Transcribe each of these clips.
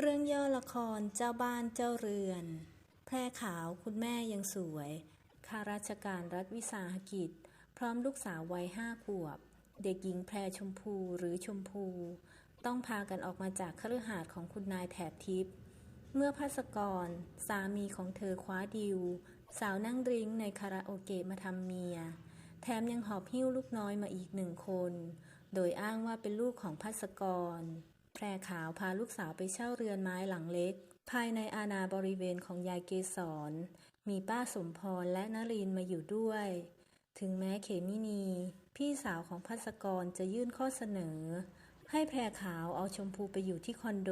เรื่องย่อละครเจ้าบ้านเจ้าเรือน แพร่ขาวคุณแม่ยังสวยข้าราชการรัฐวิสาหกิจ พร้อมลูกสาววัยห้าขวบ เด็กหญิงแพรชมพูหรือชมพู ต้องพากันออกมาจากคฤหาสน์ของคุณนายแถบทิพย์เมื่อพัสกร สามีของเธอคว้าดิว สาวนั่งดริ้งในคาราโอเกะมาทำเมีย แถมยังหอบหิ้วลูกน้อยมาอีกหนึ่งคน โดยอ้างว่าเป็นลูกของพัสกร แพรขาวพาลูกสาวไปเช่าเรือนไม้หลังเล็ก ภายในอาณาบริเวณของยายเกษร มีป้าสมพรและนรินมาอยู่ด้วย ถึงแม้เขมินี พี่สาวของพัสกรจะยื่นข้อเสนอ ให้แพรขาวเอาชมพูไปอยู่ที่คอนโด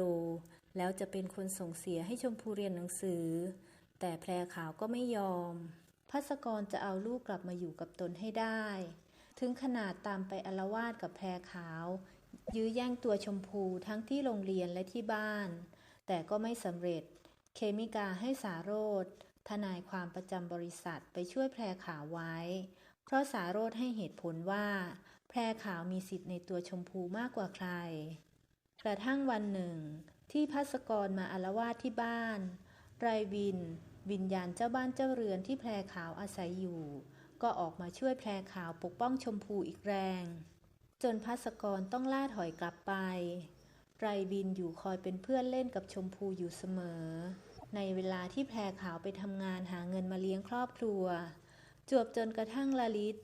แล้วจะเป็นคนส่งเสียให้ชมพูเรียนหนังสือ แต่แพรขาวก็ไม่ยอม พัสกรจะเอาลูกกลับมาอยู่กับตนให้ได้ ถึงขนาดตามไปอลวาดกับแพรขาว ยื้อแย่งตัวชมพูทั้งที่โรงเรียนและที่บ้าน แต่ก็ไม่สำเร็จ เคมิกาให้สาโรธทนายความประจำบริษัทไปช่วยแพรข่าวไว้ เพราะสาโรธให้เหตุผลว่า แพรข่าวมีสิทธิ์ในตัวชมพูมากกว่าใคร กระทั่งวันหนึ่ง ที่พัสกรมาอารวาสที่บ้าน ไรวิน วิญญาณเจ้าบ้านเจ้าเรือนที่แพรขาวอาศัยอยู่ ก็ออกมาช่วยแพรข่าวปกป้องชมพูอีกแรง จนพัสกรต้องล่าถอยกลับไปไรวินอยู่คอยเป็นเพื่อนเล่นกับชมพูอยู่เสมอ ในเวลาที่แพรขาวไปทำงานหาเงินมาเลี้ยงครอบครัว จวบจนกระทั่งลลิต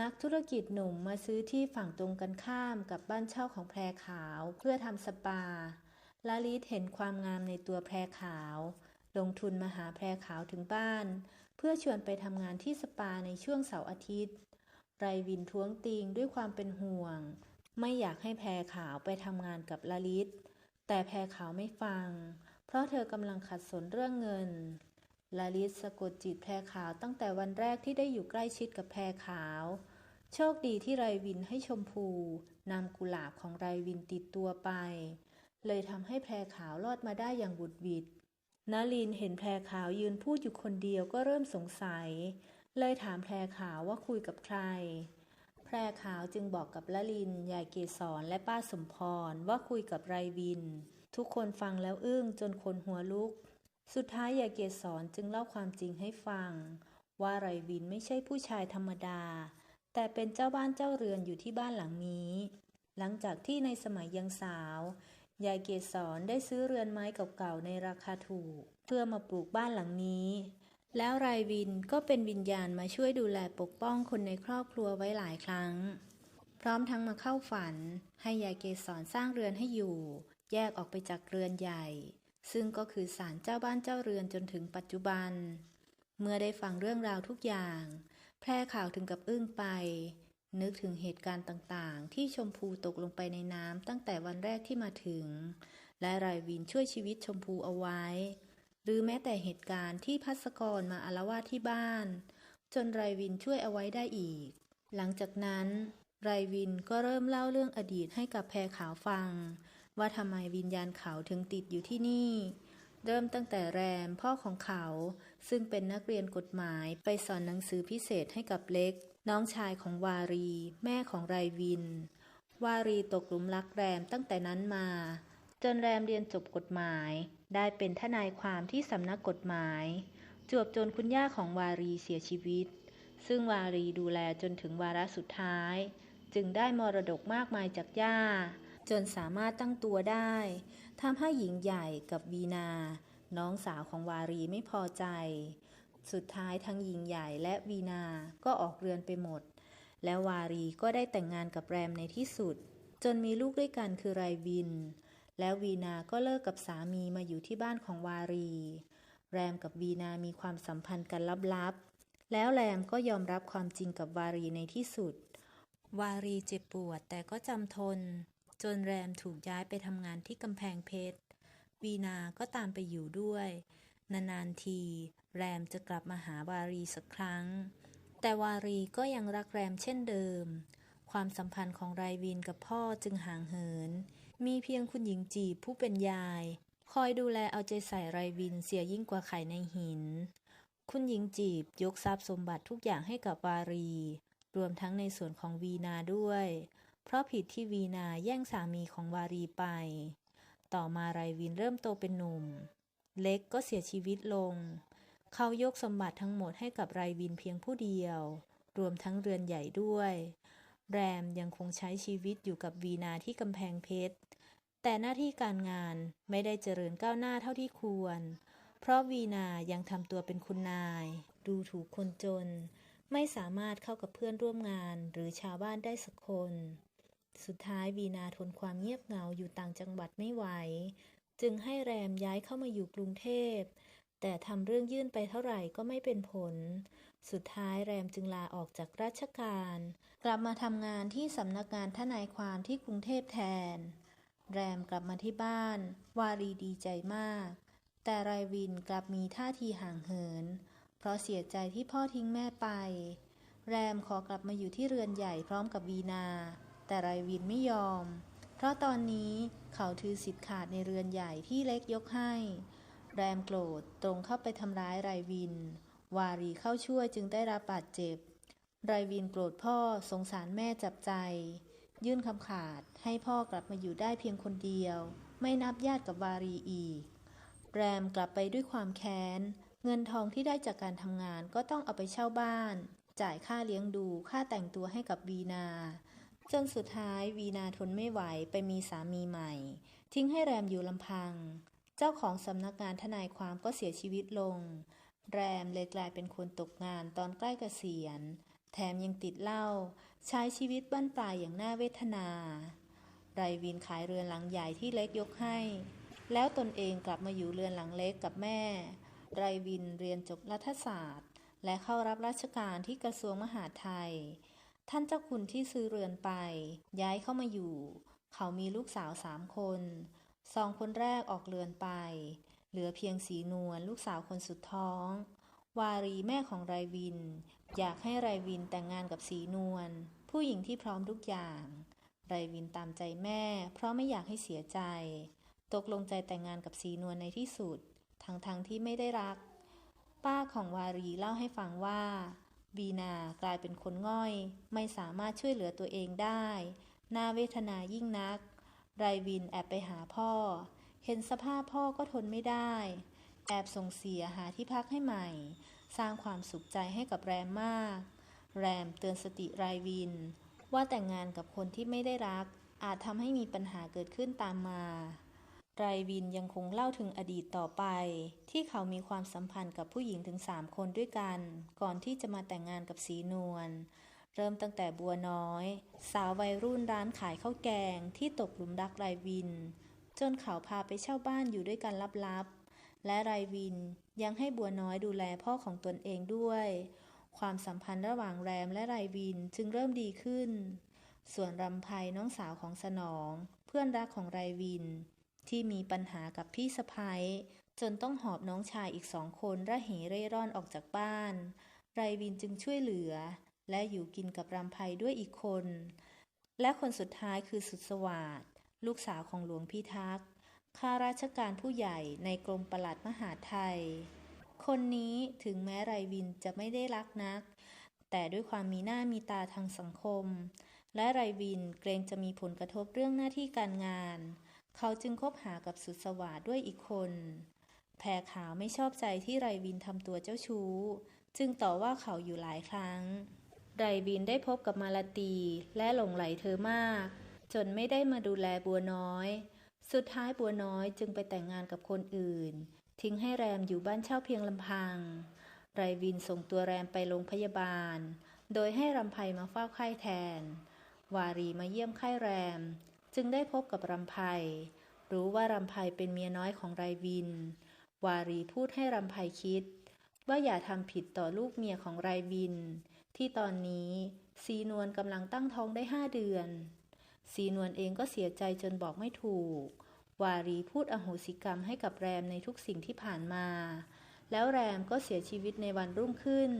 นักธุรกิจหนุ่มมาซื้อที่ฝั่งตรงกันข้ามกับบ้านเช่าของแพรขาวเพื่อทำสปาลลิตเห็นความงามในตัวแพรขาว ลงทุนมาหาแพรขาวถึงบ้าน เพื่อชวนไปทำงานที่สปาในช่วงเสาร์อาทิตย์ ไรวินท้วงติงด้วยความเป็นห่วง ไม่อยากให้แพรขาวไปทำงานกับลลิต แต่แพรขาวไม่ฟัง เพราะเธอกำลังขัดสนเรื่องเงินลลิตสะกดจิตแพรขาวตั้งแต่วันแรกที่ได้อยู่ใกล้ชิดกับแพรขาว โชคดีที่ไรวินให้ชมพูนำกุหลาบของไรวินติดตัวไป เลยทำให้แพรขาวรอดมาได้อย่างบุดหวิดนาลินเห็นแพรขาวยืนพูดอยู่คนเดียวก็เริ่มสงสัย เลยถามแพรขาวว่าคุยกับใคร แพรขาวจึงบอกกับละลิน ยายเกษรและป้าสมพรว่าคุยกับไรวิน ทุกคนฟังแล้วอึ้งจนคนหัวลุก สุดท้ายยายเกษรจึงเล่าความจริงให้ฟัง ว่าไรวินไม่ใช่ผู้ชายธรรมดา แต่เป็นเจ้าบ้านเจ้าเรือนอยู่ที่บ้านหลังนี้ หลังจากที่ในสมัยยังสาว ยายเกษรได้ซื้อเรือนไม้เก่าๆในราคาถูก เพื่อมาปลูกบ้านหลังนี้ แล้วไรวินก็เป็นวิญญาณมาช่วยดูแลปกป้องคนในครอบครัวไว้หลายครั้ง พร้อมทั้งมาเข้าฝัน ให้ยายเกษรสร้างเรือนให้อยู่ แยกออกไปจากเรือนใหญ่ ซึ่งก็คือศาลเจ้าบ้านเจ้าเรือนจนถึงปัจจุบัน เมื่อได้ฟังเรื่องราวทุกอย่าง แพร่ข่าวถึงกับอึ้งไป นึกถึงเหตุการณ์ต่างๆ ที่ชมพูตกลงไปในน้ำตั้งแต่วันแรกที่มาถึง และไรวินช่วยชีวิตชมพูเอาไว้ หรือแม้แต่เหตุการณ์ที่พัสกรมาอารวาสที่บ้าน จนไรวินช่วยเอาไว้ได้อีก หลังจากนั้นไรวินก็เริ่มเล่าเรื่องอดีตให้กับแพรขาวฟัง ว่าทำไมวิญญาณเขาถึงติดอยู่ที่นี่ เริ่มตั้งแต่แรมพ่อของเขา ซึ่งเป็นนักเรียนกฎหมายไปสอนหนังสือพิเศษให้กับเล็ก น้องชายของวารี แม่ของไรวิน วารีตกหลุมรักแรมตั้งแต่นั้นมา จนแรมเรียนจบกฎหมาย ได้เป็นทนายความที่สำนักกฎหมาย จวบจนคุณย่าของวารีเสียชีวิต ซึ่งวารีดูแลจนถึงวาระสุดท้าย จึงได้มรดกมากมายจากย่า จนสามารถตั้งตัวได้ทำให้หญิงใหญ่กับวีนา น้องสาวของวารีไม่พอใจ สุดท้ายทั้งหญิงใหญ่และวีนาก็ออกเรือนไปหมด แล้ววารีก็ได้แต่งงานกับแรมในที่สุด จนมีลูกด้วยกันคือไรวิน แล้ววีนาก็เลิกกับสามีมาอยู่ที่บ้านของวารี แรมกับวีนามีความสัมพันธ์กันลับๆ แล้วแรมก็ยอมรับความจริงกับวารีในที่สุด วารีเจ็บปวดแต่ก็จำทน จนแรมถูกย้ายไปทำงานที่กำแพงเพชร วีนาก็ตามไปอยู่ด้วย นานๆที แรมจะกลับมาหาวารีสักครั้ง แต่วารีก็ยังรักแรมเช่นเดิม ความสัมพันธ์ของไรวินกับพ่อจึงห่างเหิน มีเพียงคุณหญิงจีบผู้เป็นยาย คอยดูแลเอาใจใส่ไรวินเสียยิ่งกว่าไข่ในหิน คุณหญิงจีบยกทรัพย์สมบัติทุกอย่างให้กับวารี รวมทั้งในส่วนของวีนาด้วย เพราะผิดที่วีนาแย่งสามีของวารีไป ต่อมาไรวินเริ่มโตเป็นหนุ่ม เล็กก็เสียชีวิตลง เขายกสมบัติทั้งหมดให้กับไรวินเพียงผู้เดียว รวมทั้งเรือนใหญ่ด้วยแรมยังคงใช้ชีวิตอยู่กับวีนาที่กำแพงเพชร แต่หน้าที่การงานไม่ได้เจริญก้าวหน้าเท่าที่ควร เพราะวีนายังทำตัวเป็นคุณนาย ดูถูกคนจน ไม่สามารถเข้ากับเพื่อนร่วมงานหรือชาวบ้านได้สักคน สุดท้ายวีนาทนความเงียบเหงาอยู่ต่างจังหวัดไม่ไหว จึงให้แรมย้ายเข้ามาอยู่กรุงเทพ แต่ทำเรื่องยื่นไปเท่าไหร่ก็ไม่เป็นผล สุดท้ายแรมจึงลาออกจากราชการ กลับมาทำงานที่สำนักงานทนายความที่กรุงเทพแทน แรมกลับมาที่บ้าน วารีดีใจมาก แต่ไรวินกลับมีท่าทีห่างเหิน เพราะเสียใจที่พ่อทิ้งแม่ไป แรมขอกลับมาอยู่ที่เรือนใหญ่พร้อมกับวีนา แต่ไรวินไม่ยอม เพราะตอนนี้เขาถือสิทธิ์ขาดในเรือนใหญ่ที่เล็กยกให้ แรมโกรธตรงเข้าไปทำร้ายไรวิน วารีเข้าช่วยจึงได้รับบาดเจ็บ ไรวินโกรธพ่อสงสารแม่จับใจ ยื่นคำขาดให้พ่อกลับมาอยู่ได้เพียงคนเดียว ไม่นับญาติกับวารีอีก แรมกลับไปด้วยความแค้น เงินทองที่ได้จากการทำงานก็ต้องเอาไปเช่าบ้าน จ่ายค่าเลี้ยงดูค่าแต่งตัวให้กับวีนา จนสุดท้ายวีนาทนไม่ไหวไปมีสามีใหม่ ทิ้งให้แรมอยู่ลำพัง เจ้าของสำนักงานทนายความก็เสียชีวิตลง แรมเลยกลายเป็นคนตกงานตอนใกล้เกษียณ แถมยังติดเหล้าใช้ชีวิตบ้านปลายอย่างน่าเวทนา ไรวินขายเรือนหลังใหญ่ที่เล็กยกให้ แล้วตนเองกลับมาอยู่เรือนหลังเล็กกับแม่ ไรวินเรียนจบรัฐศาสตร์ และเข้ารับราชการที่กระทรวงมหาดไทย ท่านเจ้าคุณที่ซื้อเรือนไป ย้ายเข้ามาอยู่ เขามีลูกสาวสามคนสองคนแรกออกเรือนไป เหลือเพียงสีนวลลูกสาวคนสุดท้อง วารีแม่ของไรวิน อยากให้ไรวินแต่งงานกับสีนวลผู้หญิงที่พร้อมทุกอย่าง ไรวินตามใจแม่ เพราะไม่อยากให้เสียใจ ตกลงใจแต่งงานกับสีนวลในที่สุด ทั้งๆทที่ไม่ได้รัก ป้าของวารีเล่าให้ฟังว่าวีนากลายเป็นคนง่อย ไม่สามารถช่วยเหลือตัวเองได้ น่าเวทนายิ่งนัก ไรวินแอบไปหาพ่อ เห็นสภาพพ่อก็ทนไม่ได้ แอบส่งเสียหาที่พักให้ใหม่ สร้างความสุขใจให้กับแรมมาก แรมเตือนสติไรวิน ว่าแต่งงานกับคนที่ไม่ได้รัก อาจทำให้มีปัญหาเกิดขึ้นตามมาไรวินยังคงเล่าถึงอดีตต่อไป ที่เขามีความสัมพันธ์กับผู้หญิงถึงสามคนด้วยกัน ก่อนที่จะมาแต่งงานกับสีนวลเริ่มตั้งแต่บัวน้อย สาววัยรุ่นร้านขายข้าวแกงที่ตกหลุมรักไรวิน จนเขาพาไปเช่าบ้านอยู่ด้วยกันลับๆ และไรวินยังให้บัวน้อยดูแลพ่อของตนเองด้วย ความสัมพันธ์ระหว่างแรมและไรวินจึงเริ่มดีขึ้น ส่วนรำไพน้องสาวของสนอง เพื่อนรักของไรวิน ที่มีปัญหากับพี่สะพ้ยจนต้องหอบน้องชายอีกสองคนระเหเร่ร่อนออกจากบ้าน ไรวินจึงช่วยเหลือ และอยู่กินกับรำไพด้วยอีกคน และคนสุดท้ายคือสุดสวัสดลูกสาวของหลวงพิทักษ์ ข้าราชการผู้ใหญ่ในกรมปลัดมหาไทย คนนี้ถึงแม้ไรวินจะไม่ได้รักนัก แต่ด้วยความมีหน้ามีตาทางสังคม และไรวินเกรงจะมีผลกระทบเรื่องหน้าที่การงาน เขาจึงคบหากับสุดสวัสดด้วยอีกคน แพรขาวไม่ชอบใจที่ไรวินทำตัวเจ้าชู้ จึงต่อว่าเขาอยู่หลายครั้ง ไรวินได้พบกับมาลาตีและหลงไหลเธอมาก จนไม่ได้มาดูแลบัวน้อย สุดท้ายบัวน้อยจึงไปแต่งงานกับคนอื่น ทิ้งให้แรมอยู่บ้านเช่าเพียงลำพัง ไรวินส่งตัวแรมไปโรงพยาบาล โดยให้รำไพมาเฝ้าไข้แทน วารีมาเยี่ยมไข้แรม จึงได้พบกับรำไพรู้ว่ารำไพเป็นเมียน้อยของไรวิน วารีพูดให้รำไพคิด ว่าอย่าทำผิดต่อลูกเมียของไรวิน ที่ตอนนี้สีนวลกำลังตั้งท้องได้ห้าเดือน สีนวลเองก็เสียใจจนบอกไม่ถูก วารีพูดอโหสิกรรมให้กับแรมในทุกสิ่งที่ผ่านมา แล้วแรมก็เสียชีวิตในวันรุ่งขึ้น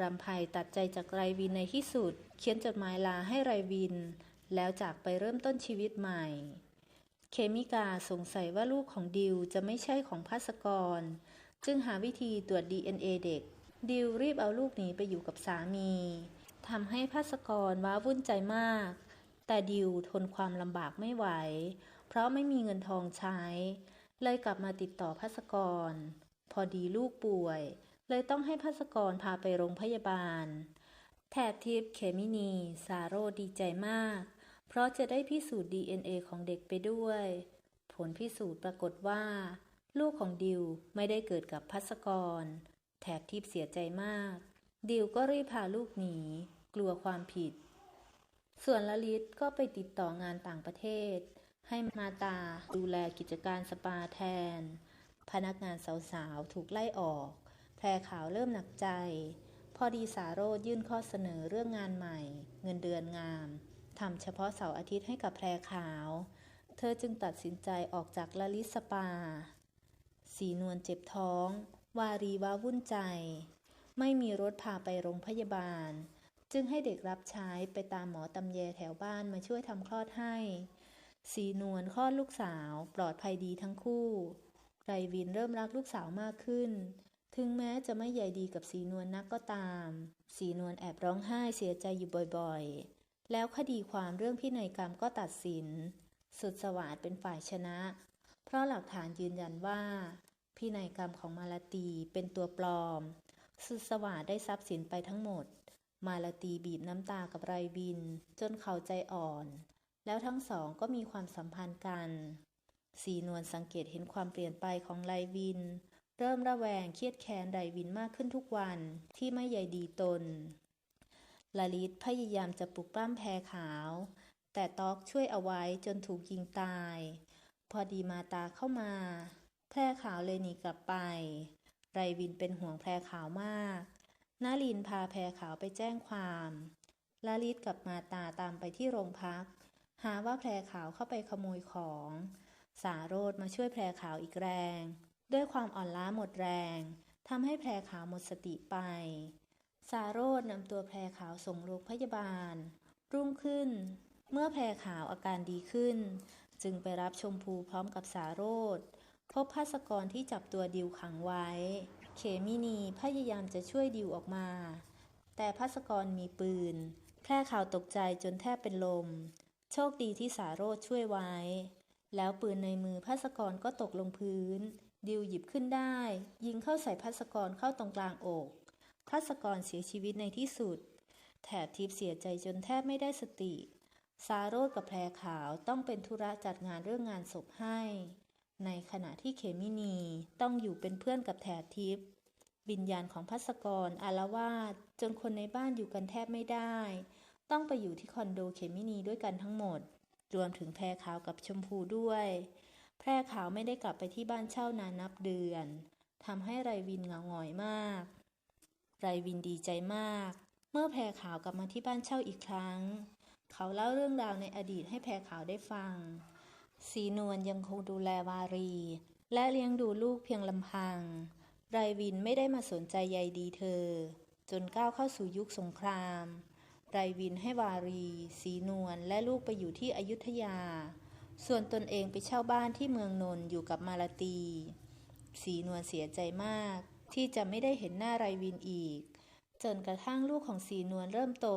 รำไพตัดใจจากไรวินในที่สุด เขียนจดหมายลาให้ไรวิน แล้วจากไปเริ่มต้นชีวิตใหม่ เคมิกาสงสัยว่าลูกของดิวจะไม่ใช่ของภัสกร จึงหาวิธีตรวจ DNA เด็ก ดิวรีบเอาลูกหนีไปอยู่กับสามีทำให้ภัสกรว้าวุ่นใจมาก แต่ดิวทนความลำบากไม่ไหว เพราะไม่มีเงินทองใช้ เลยกลับมาติดต่อพัสกร พอดีลูกป่วย เลยต้องให้พัสกรพาไปโรงพยาบาล แถบทิพย์เขมินี สาโรดีใจมาก เพราะจะได้พิสูจน์ DNA ของเด็กไปด้วย ผลพิสูจน์ปรากฏว่า ลูกของดิวไม่ได้เกิดกับพัสกร แถบทิพย์เสียใจมาก ดิวก็รีบพาลูกหนี กลัวความผิด ส่วนลลิตก็ไปติดต่องานต่างประเทศ ให้มาตาดูแลกิจการสปาแทน พนักงานสาวๆ ถูกไล่ออก แพรขาวเริ่มหนักใจ พอดีสาโรยื่นข้อเสนอเรื่องงานใหม่ เงินเดือนงามทำเฉพาะเสาร์อาทิตย์ให้กับแพรขาว เธอจึงตัดสินใจออกจากลลิตสปา สีนวลเจ็บท้อง วารีว้าวุ่นใจ ไม่มีรถพาไปโรงพยาบาล จึงให้เด็กรับใช้ไปตามหมอตำแยแถวบ้านมาช่วยทำคลอดให้ สีนวลคลอดลูกสาว ปลอดภัยดีทั้งคู่ไรวินเริ่มรักลูกสาวมากขึ้น ถึงแม้จะไม่ใหญ่ดีกับสีนวลนักก็ตาม สีนวลแอบร้องไห้เสียใจอยู่บ่อยๆ แล้วคดีความเรื่องพินัยกรรมก็ตัดสิน สุดสวัสดเป็นฝ่ายชนะ เพราะหลักฐานยืนยันว่า พินัยกรรมของมาลาตีเป็นตัวปลอม สุดสวัสดได้ทรัพย์สินไปทั้งหมด มาลาตีบีบน้ำตากับไรวิน จนเขาใจอ่อน แล้วทั้งสองก็มีความสัมพันธ์กัน สีนวลสังเกตเห็นความเปลี่ยนไปของไรวิน เริ่มระแวงเครียดแค้นไรวินมากขึ้นทุกวันที่ไม่ใยดีตนลลิตพยายามจะปลุกปล้ำแพรขาว แต่ตอกช่วยเอาไว้จนถูกยิงตาย พอดีมาตาเข้ามา แพรขาวเลยหนีกลับไป ไรวินเป็นห่วงแพรขาวมาก นาลินพาแพรขาวไปแจ้งความลาลิตกับมาตาตามไปที่โรงพัก หาว่าแพรขาวเข้าไปขโมยของ สาโรธมาช่วยแพรขาวอีกแรง ด้วยความอ่อนล้าหมดแรงทำให้แพรขาวหมดสติไป สาโรธนำตัวแพรขาวส่งโรงพยาบาล รุ่งขึ้น เมื่อแพรขาวอาการดีขึ้น จึงไปรับชมพูพร้อมกับสาโรธพบภาสกรที่จับตัวดิวขังไว้ เขมินีพยายามจะช่วยดิวออกมา แต่ภาสกรมีปืน แพร่ข่าวตกใจจนแทบเป็นลม โชคดีที่สาโรธช่วยไว้ แล้วปืนในมือภาสกรก็ตกลงพื้น ดิวหยิบขึ้นได้ ยิงเข้าใส่ภาสกรเข้าตรงกลางอกภาสกรเสียชีวิตในที่สุด แถบทิพเสียใจจนแทบไม่ได้สติ สาโรธกับแพรขาวต้องเป็นธุระจัดงานเรื่องงานศพให้ ในขณะที่เขมินีต้องอยู่เป็นเพื่อนกับแถบทิพย์วิญญาณของพัสกรอารวาสจนคนในบ้านอยู่กันแทบไม่ได้ ต้องไปอยู่ที่คอนโดเขมินีด้วยกันทั้งหมด รวมถึงแพรขาวกับชมพูด้วย แพรขาวไม่ได้กลับไปที่บ้านเช่านานนับเดือนทำให้ไรวินเหงาหงอยมาก ไรวินดีใจมาก เมื่อแพรขาวกลับมาที่บ้านเช่าอีกครั้ง เขาเล่าเรื่องราวในอดีตให้แพรขาวได้ฟัง สีนวลยังคงดูแลวารี และเลี้ยงดูลูกเพียงลำพัง ไรวินไม่ได้มาสนใจใยดีเธอ จนก้าวเข้าสู่ยุคสงคราม ไรวินให้วารี สีนวลและลูกไปอยู่ที่อยุธยา ส่วนตนเองไปเช่าบ้านที่เมืองนนท์อยู่กับมาลาตี สีนวลเสียใจมาก ที่จะไม่ได้เห็นหน้าไรวินอีก จนกระทั่งลูกของสีนวลเริ่มโต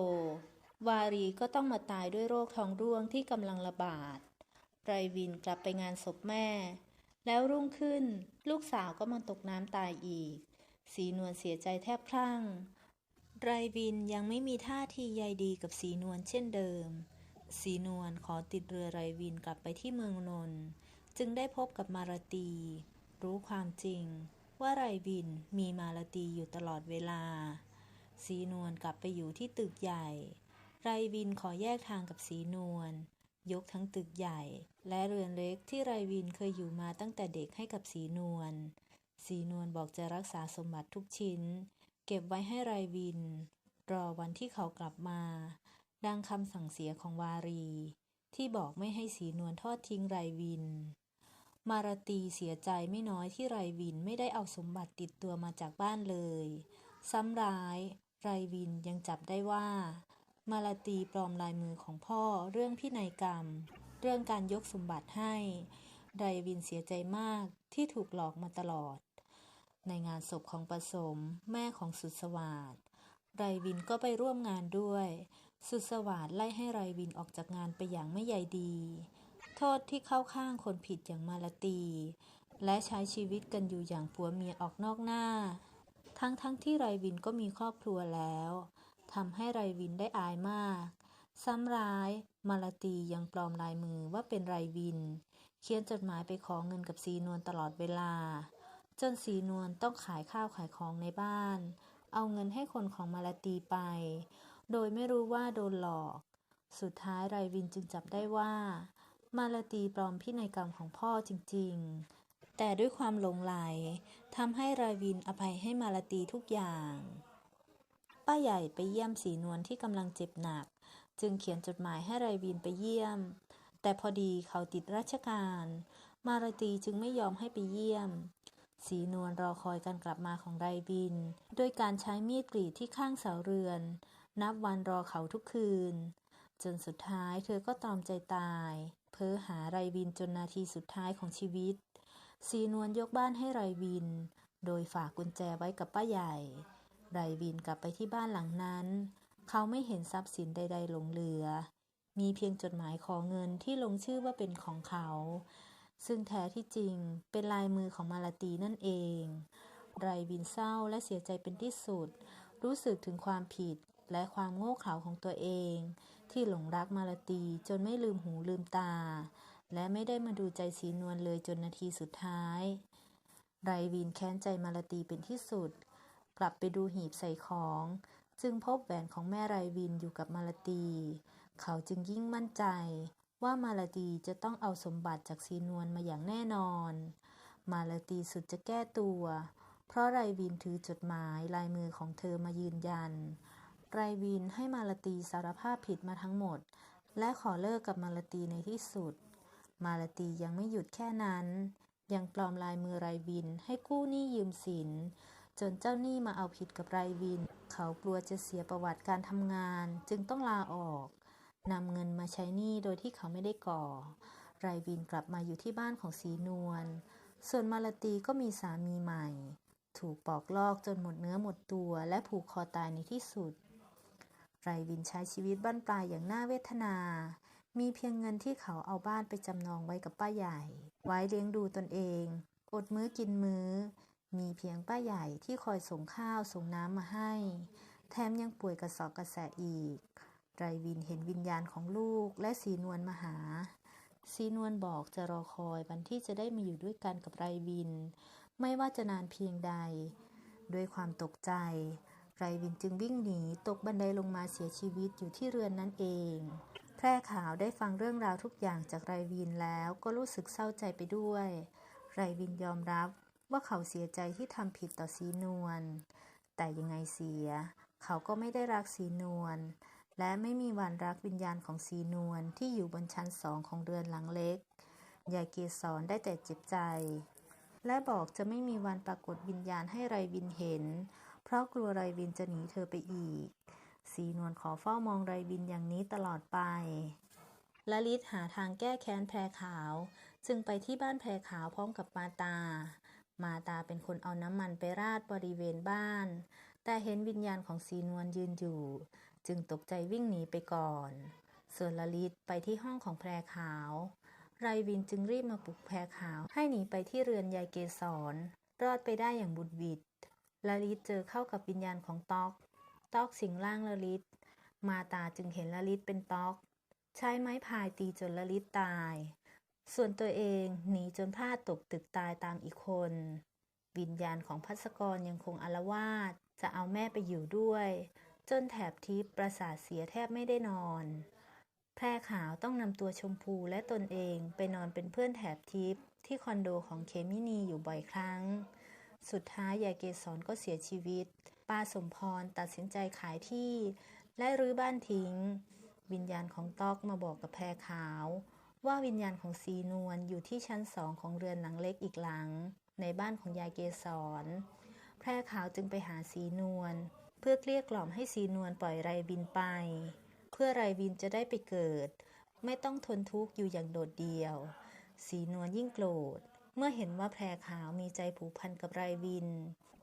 วารีก็ต้องมาตายด้วยโรคท้องร่วงที่กำลังระบาด ไรวินกลับไปงานศพแม่ แล้วรุ่งขึ้น ลูกสาวก็มาตกน้ำตายอีก สีนวลเสียใจแทบคลั่ง ไรวินยังไม่มีท่าทีใยดีกับสีนวลเช่นเดิม สีนวลขอติดเรือไรวินกลับไปที่เมืองนนท์จึงได้พบกับมารตี รู้ความจริง ว่าไรวินมีมารตีอยู่ตลอดเวลา สีนวลกลับไปอยู่ที่ตึกใหญ่ ไรวินขอแยกทางกับสีนวล ยกทั้งตึกใหญ่ และเรือนเล็กที่ไรวินเคยอยู่มาตั้งแต่เด็กให้กับสีนวล สีนวลบอกจะรักษาสมบัติทุกชิ้น เก็บไว้ให้ไรวิน รอวันที่เขากลับมา ดังคำสั่งเสียของวารี ที่บอกไม่ให้สีนวลทอดทิ้งไรวิน มารตีเสียใจไม่น้อยที่ไรวินไม่ได้เอาสมบัติติดตัวมาจากบ้านเลย ซ้ำร้าย ไรวินยังจับได้ว่า มาลาตีปลอมลายมือของพ่อเรื่องพินัยกรรม เรื่องการยกสมบัติให้ไรวินเสียใจมากที่ถูกหลอกมาตลอด ในงานศพของประสม แม่ของสุดสวัสดไรวินก็ไปร่วมงานด้วย สุดสวัสดไล่ให้ไรวินออกจากงานไปอย่างไม่ใยดี โทษที่เข้าข้างคนผิดอย่างมาลาตี และใช้ชีวิตกันอยู่อย่างผัวเมียออกนอกหน้า ทั้งๆทที่ไรวินก็มีครอบครัวแล้ว ทำให้ไรวินได้อายมาก ซ้ำร้าย มาลาตียังปลอมลายมือว่าเป็นไรวิน เขียนจดหมายไปขอเงินกับสีนวลตลอดเวลา จนสีนวลต้องขายข้าวขายของในบ้าน เอาเงินให้คนของมาลาตีไป โดยไม่รู้ว่าโดนหลอก สุดท้ายไรวินจึงจับได้ว่า มาลาตีปลอมพินัยกรรมของพ่อจริง ๆ แต่ด้วยความหลงไหลทำให้ไรวินอภัยให้มาลาตีทุกอย่าง ป้าใหญ่ไปเยี่ยมสีนวลที่กำลังเจ็บหนัก จึงเขียนจดหมายให้ไรวินไปเยี่ยม แต่พอดีเขาติดราชการ มาลาตีจึงไม่ยอมให้ไปเยี่ยม สีนวลรอคอยการกลับมาของไรวิน ด้วยการใช้มีดกรีดที่ข้างเสาเรือน นับวันรอเขาทุกคืน จนสุดท้ายเธอก็ตอมใจตาย เพ้อหาไรวินจนนาทีสุดท้ายของชีวิต สีนวลยกบ้านให้ไรวิน โดยฝากกุญแจไว้กับป้าใหญ่ ไรวินกลับไปที่บ้านหลังนั้น เขาไม่เห็นทรัพย์สินใด ๆ หลงเหลือ มีเพียงจดหมายขอเงินที่ลงชื่อว่าเป็นของเขา ซึ่งแท้ที่จริงเป็นลายมือของมาลาตีนั่นเอง ไรวินเศร้าและเสียใจเป็นที่สุด รู้สึกถึงความผิดและความโง่เขลาของตัวเอง ที่หลงรักมาลาตีจนไม่ลืมหูลืมตา และไม่ได้มาดูใจสีนวลเลยจนนาทีสุดท้าย ไรวินแค้นใจมาลาตีเป็นที่สุด กลับไปดูหีบใส่ของ จึงพบแหวนของแม่ไรวินอยู่กับมาลาตี เขาจึงยิ่งมั่นใจ ว่ามาลาตีจะต้องเอาสมบัติจากสีนวลมาอย่างแน่นอน มาลาตีสุดจะแก้ตัว เพราะไรวินถือจดหมายลายมือของเธอมายืนยัน ไรวินให้มาลาตีสารภาพผิดมาทั้งหมด และขอเลิกกับมาลาตีในที่สุด มาลาตียังไม่หยุดแค่นั้นยังปลอมลายมือไรวินให้กู้หนี้ยืมสิน จนเจ้าหนี้มาเอาผิดกับไรวิน เขากลัวจะเสียประวัติการทำงาน จึงต้องลาออกนำเงินมาใช้หนี้โดยที่เขาไม่ได้ก่อ ไรวินกลับมาอยู่ที่บ้านของสีนวล ส่วนมาลาตีก็มีสามีใหม่ ถูกปอกลอกจนหมดเนื้อหมดตัวและผูกคอตายในที่สุด ไรวินใช้ชีวิตบ้านปลายอย่างน่าเวทนา มีเพียงเงินที่เขาเอาบ้านไปจำนองไว้กับป้าใหญ่ ไว้เลี้ยงดูตนเอง อดมื้อกินมื้อ มีเพียงป้าใหญ่ที่คอยส่งข้าวส่งน้ำมาให้ แถมยังป่วยกระสอบกระแสอีก ไรวินเห็นวิญญาณของลูกและสีนวลมาหา สีนวลบอกจะรอคอยวันที่จะได้มาอยู่ด้วยกันกับไรวิน ไม่ว่าจะนานเพียงใด ด้วยความตกใจ ไรวินจึงวิ่งหนีตกบันไดลงมาเสียชีวิตอยู่ที่เรือนนั่นเองแพร่ขาวได้ฟังเรื่องราวทุกอย่างจากไรวินแล้วก็รู้สึกเศร้าใจไปด้วย ไรวินยอมรับ ว่าเขาเสียใจที่ทำผิดต่อสีนวล แต่ยังไงเสีย เขาก็ไม่ได้รักสีนวล และไม่มีวันรักวิญญาณของสีนวลที่อยู่บนชั้นสองของเรือนหลังเล็ก ยายเกสรได้แต่เจ็บใจ และบอกจะไม่มีวันปรากฏวิญญาณให้ไรวินเห็น เพราะกลัวไรวินจะหนีเธอไปอีก สีนวลขอเฝ้ามองไรวินอย่างนี้ตลอดไปละลิศหาทางแก้แค้นแพรขาว จึงไปที่บ้านแพรขาวพร้อมกับมาตา มาตาเป็นคนเอาน้ำมันไปราดบริเวณบ้าน แต่เห็นวิญญาณของสีนวลยืนอยู่ จึงตกใจวิ่งหนีไปก่อน ส่วนลลิศไปที่ห้องของแพรขาว ไรวินจึงรีบมาปลุกแพรขาว ให้หนีไปที่เรือนยายเกสรรอดไปได้อย่างบุดวิดลลิศเจอเข้ากับวิญญาณของต๊อก ต๊อกสิงร่างลลิศมาตาจึงเห็นลลิศเป็นต๊อก ใช้ไม้พายตีจนลลิศตาย ส่วนตัวเองหนีจนพลาดตกตึกตายตามอีกคน วิญญาณของพัสกรยังคงอาละวาดจะเอาแม่ไปอยู่ด้วย จนแถบทิพย์ประสาทเสียแทบไม่ได้นอน แพรขาวต้องนำตัวชมพูและตนเองไปนอนเป็นเพื่อนแถบทิพย์ที่คอนโดของเคมินีอยู่บ่อยครั้ง สุดท้ายยายเกสรก็เสียชีวิต ป้าสมพรตัดสินใจขายที่ และรื้อบ้านทิ้ง วิญญาณของต๊อกมาบอกกับแพรขาว ว่าวิญญาณของซีนวลอยู่ที่ชั้นสองของเรือนหลังเล็กอีกหลัง ในบ้านของยายเกสร แพรขาวจึงไปหาสีนวลเพื่อเกลี้ยกล่อมให้สีนวลปล่อยไรบินไป เพื่อไรบินจะได้ไปเกิด ไม่ต้องทนทุกข์อยู่อย่างโดดเดี่ยว สีนวลยิ่งโกรธเมื่อเห็นว่าแพรขาวมีใจผูกพันกับไรวิน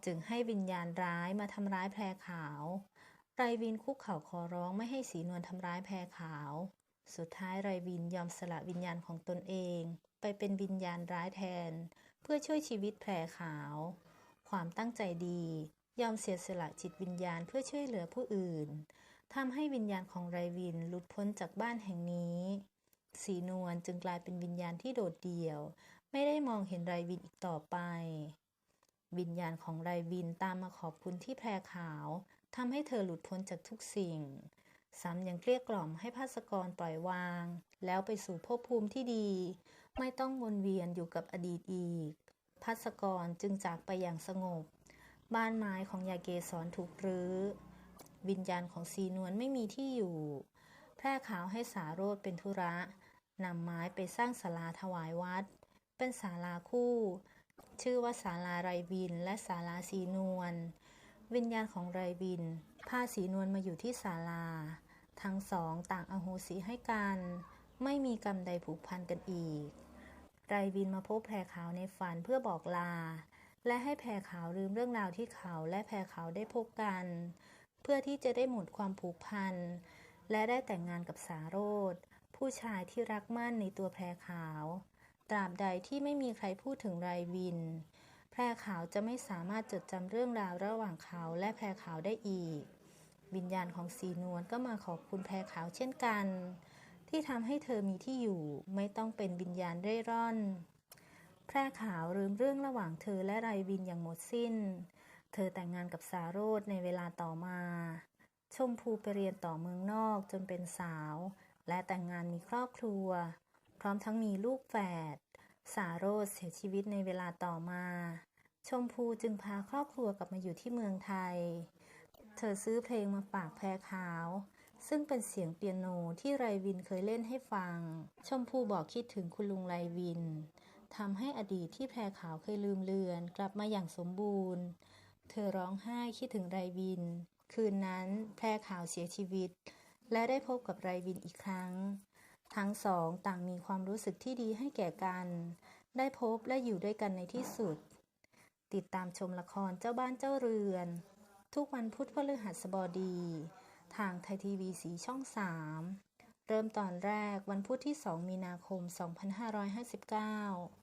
จึงให้วิญญาณร้ายมาทำร้ายแพรขาว ไรวินคุกเข่าขอร้องไม่ให้สีนวลทำร้ายแพรขาว สุดท้ายไรวินยอมสละวิญญาณของตนเอง ไปเป็นวิญญาณร้ายแทน เพื่อช่วยชีวิตแพรขาว ความตั้งใจดี ยอมเสียสละจิตวิญญาณเพื่อช่วยเหลือผู้อื่นทำให้วิญญาณของไรวินหลุดพ้นจากบ้านแห่งนี้สีนวลจึงกลายเป็นวิญญาณที่โดดเดี่ยว ไม่ได้มองเห็นไรวินอีกต่อไป วิญญาณของไรวินตามมาขอบคุณที่แพรขาวทำให้เธอหลุดพ้นจากทุกสิ่ง ซ้ำยังเกลี้ยกล่อมให้ภาสกรปล่อยวาง แล้วไปสู่ภพภูมิที่ดี ไม่ต้องวนเวียนอยู่กับอดีตอีกภัสกรจึงจากไปอย่างสงบ บ้านไม้ของยาเกสรถูกรื้อ วิญญาณของสีนวลไม่มีที่อยู่ แพร่ขาวให้สาโรธเป็นธุระนำไม้ไปสร้างศาลาถวายวัด เป็นศาลาคู่ ชื่อว่าศาลาไรวินและศาลาสีนวลวิญญาณของไรวินพาสีนวลมาอยู่ที่ศาลา ทั้งสองต่างอโหสิให้กัน ไม่มีกรรมใดผูกพันกันอีก ไรวินมาพบแพรขาวในฝันเพื่อบอกลา และให้แพรขาวลืมเรื่องราวที่เขาและแพรขาวได้พบกัน เพื่อที่จะได้หมดความผูกพัน และได้แต่งงานกับสาโรธผู้ชายที่รักมั่นในตัวแพรขาว ตราบใดที่ไม่มีใครพูดถึงไรวิน แพรขาวจะไม่สามารถจดจำเรื่องราวระหว่างเขาและแพรขาวได้อีก วิญญาณของสีนวลก็มาขอบคุณแพรขาวเช่นกัน ที่ทำให้เธอมีที่อยู่ไม่ต้องเป็นวิญญาณเร่ร่อน แพรขาวลืมเรื่องระหว่างเธอและไรวินอย่างหมดสิ้น เธอแต่งงานกับสาโรธในเวลาต่อมา ชมพูไปเรียนต่อเมืองนอกจนเป็นสาว และแต่งงานมีครอบครัว พร้อมทั้งมีลูกแฝดสาโรธเสียชีวิตในเวลาต่อมา ชมพูจึงพาครอบครัวกลับมาอยู่ที่เมืองไทย เธอซื้อเพลงมาฝากแพรขาว ซึ่งเป็นเสียงเปียโนที่ไรวินเคยเล่นให้ฟัง ชมพูบอกคิดถึงคุณลุงไรวินทำให้อดีตที่แพรขาวเคยลืมเลือน กลับมาอย่างสมบูรณ์ เธอร้องไห้คิดถึงไรวิน คืนนั้นแพรขาวเสียชีวิต และได้พบกับไรวินอีกครั้ง ทั้งสองต่างมีความรู้สึกที่ดีให้แก่กัน ได้พบและอยู่ด้วยกันในที่สุด ติดตามชมละครเจ้าบ้านเจ้าเรือน ทุกวันพุธพฤหัสบดี ทางไทยทีวีสีช่อง 3 เริ่มตอนแรกวันพุธที่ 2 มีนาคม 2559